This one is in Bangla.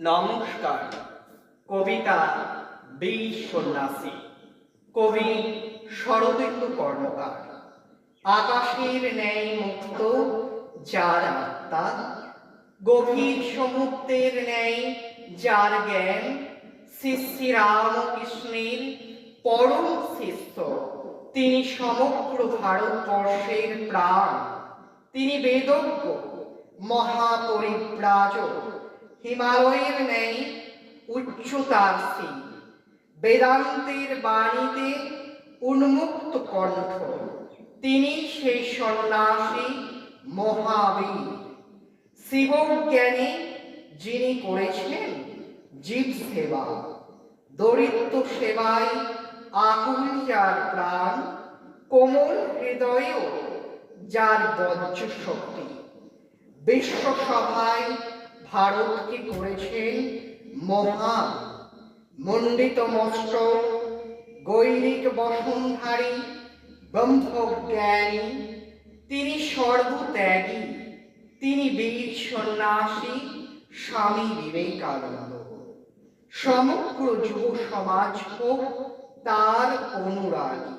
নমস্কার। কবিতা বীর সন্ন্যাসী কবি শরদিন্দু কর্মকার আকাশের ন্যায় মুক্ত যার আত্মা। গভীর সমুদ্রের ন্যায় যার জ্ঞান। শ্রী শ্রী রামকৃষ্ণের পরম শিষ্য। তিনি সমগ্র ভারতবর্ষের প্রাণ। তিনি বেদজ্ঞ, মহাপরিব্রাজক। হিমালয়ের ন্যায় উচ্চতার সিং বেদান্তের বাণীতে উন্মুক্ত কণ্ঠ। তিনি সেই সন্ন্যাসী মহাবীর। শিবজ্ঞানী যিনি করেছেন জীব সেবা, দরিদ্র সেবায় আকুল যার প্রাণ, কোমল হৃদয়েও যার বজ্র শক্তি বিশ্বসভায় ভারতকে করেছেন মহান মণ্ডিত মস্তক গৈরিক বসনধারী ব্রহ্মজ্ঞানী, তিনি সর্বত্যাগী, তিনি বীর সন্ন্যাসী, স্বামী বিবেকানন্দ। সমগ্র যুব সমাজ হোক তার অনুরাগী।